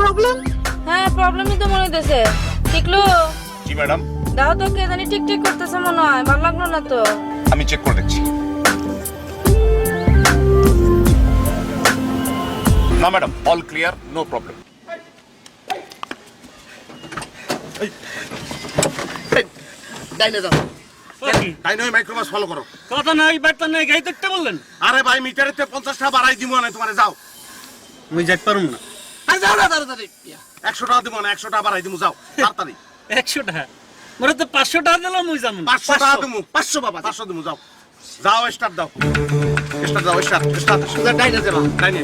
প্রবলেমই তো মনে হইতেছে। টিকলু জি ম্যাডাম দাও তো কে জানি টিক টিক করতেছে মনে হয় ভালো লাগল না তো। আমি চেক করে দেখছি। না madam all clear no problem ডাইনে যাও? ডাইনে ওই মাইক্রোবাস ফলো করো। কথা নাই বার্তা নাই গাড়ি দেখতে বললেন? আরে ভাই মিটারেতে পঞ্চাশ টাকা বাড়াই দিব না তোমার যাও। আমি যাইতে পারব না। আরে যাও না তাড়াতাড়ি একশো টাকা দিব না একশো টাকা বাড়াই দিব যাও তাড়াতাড়ি। একশো টাকা। মোরে তো পাঁচশো টাকা দিলাম ওই যাব পাঁচশো টাকা দিব পাঁচশো বাবা পাঁচশো দিব যাও। যাও স্টার্ট দাও। স্টার্ট দাও স্টার্ট স্টার্ট সোজা ডাইনে যাবা ডাইনে।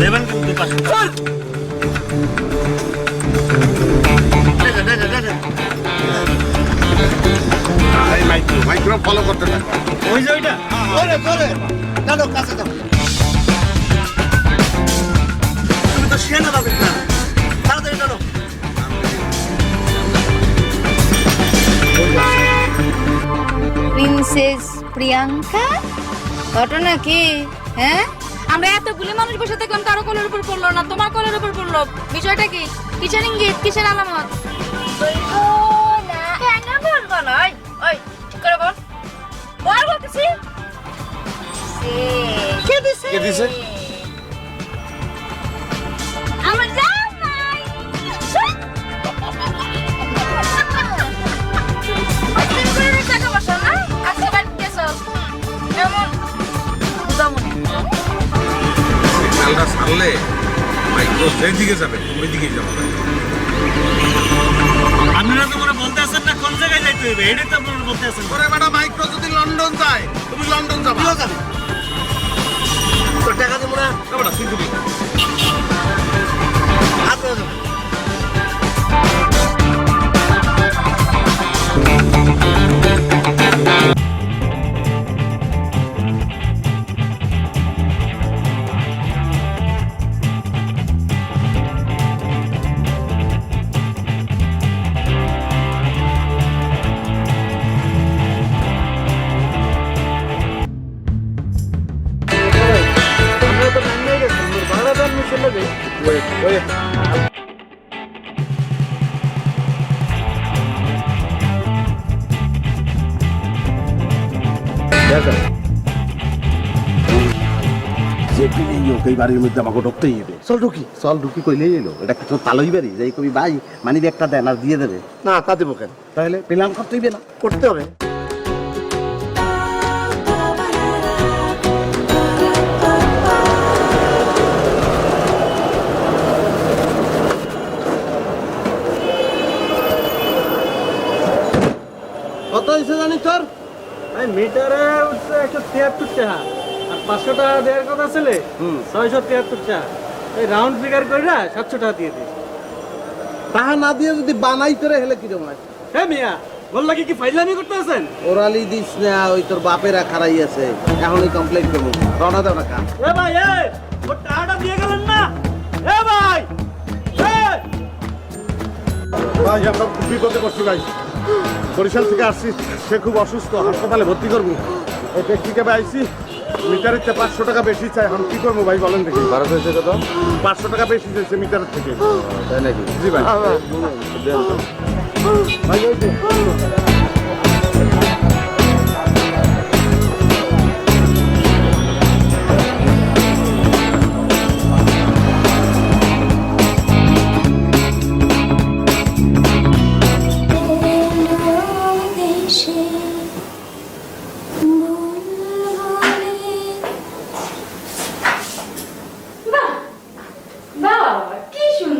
দেবেন কিন্তু পাঁচশো। ডাইনে ডাইনে ডাইনে এই মাইক্রো ফলো করতে থাকো। ওই যে ওইটা। ওরে ওরে। দাদা কাছে দাও। সেনা দাও না তাড়াতাড়ি দাও প্রিন্সেস প্রিয়াঙ্কা ঘটনা কি? হ্যাঁ? আমরা এতগুলি মানুষ বসে থাকলাম কারও কলের উপর পড়ল না তোমার কলের উপর পড়ল। বিষয়টা কি? কিসের ইঙ্গিত? কিসের আলামত? বলব না। সিগন্যালটা সারলে মাইক্রো যেদিকে যাবে ওই দিকে যাবে। আপনারা তো মনে বলতে আছেন না কোন জায়গায় যাইতে হবে এটাই তো আপনারা বলতে আছেন ওরে ম্যাডাম মাইক্রো যদি লন্ডন যায় তুমি লন্ডন যাবা। তো টাকা দেবো না না তুই ঢুকতেই হবে চল ঢুকি চল ঢুকি কইলেই এলো এটা তালই বাড়ি যাই কবি ভাই মানি একটা দেন আর দিয়ে দেবে না তা দেবো কেন তাহলে প্ল্যান করতেই না করতে হবে কত হয়েছে জানি তোর? মিটারে উঠছে একশো তিয়াত্তর টাকা। আর পাঁচশো টাকা দেওয়ার কথা ছিল ছয়শো তিয়াত্তর টাকা। এই রাউন্ড ফিগার করে না সাতশো টাকা দিয়ে দিই তাহা না দিয়ে যদি বানাই তোরে হেলে কিরম হয় হ্যাঁ মিয়া বললা কি কি ফাইজলামি করতে আছেন ওরালি দিস না ওই তোর বাপেরা খারাই আছে। এখনই কমপ্লেন করব। রওনা দাও না কাম এ ভাই এ! ওর টাকাটা দিয়ে গেলেন না। এ ভাই! ভাই আমরা বিপদে পড়ছি ভাই। বরিশাল থেকে আসছি সে খুব অসুস্থ হাসপাতালে ভর্তি করব। এই ব্যক্তিকে আইছি মিটারের চেয়ে পাঁচশো টাকা বেশি চাই আমি কি করব ভাই বলেন দেখি। ভারত হয়েছে কত? পাঁচশো টাকা বেশি চাইছে মিটারের থেকে। তাই নাকি? জি ভাই। ভাই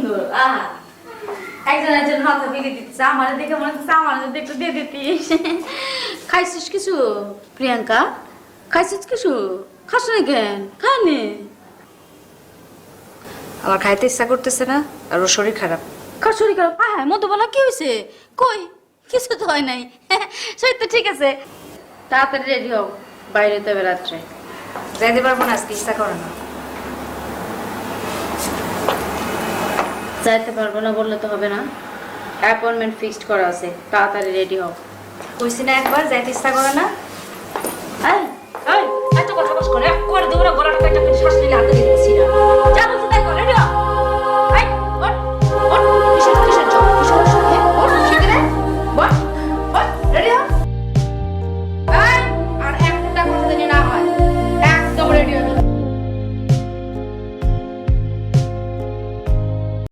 সুন্দর আহা। একজন একজন হাতে বিলি দিচ্ছে আমার দেখে মনে হচ্ছে আমার যদি একটু দিয়ে দিতিস খাইছিস কিছু প্রিয়াঙ্কা? খাইছিস কিছু? খাস না কেন? খানি আমার খাইতে ইচ্ছা করতেছে না আর ওর শরীর খারাপ। কার শরীর খারাপ? হ্যাঁ মধুবালা কি হয়েছে কই? কিছু তো হয় নাই। শরীর তো ঠিক আছে। তাড়াতাড়ি রেডি হও বাইরে তো হবে রাত্রে। যাইতে পারব না আজকে ইচ্ছা করে না। যাইতে পারব না বললে তো হবে না। অ্যাপয়েন্টমেন্ট ফিক্সড করা আছে। তাড়াতাড়ি রেডি হও। কইছি না একবার, যাইতে ইচ্ছা করে না।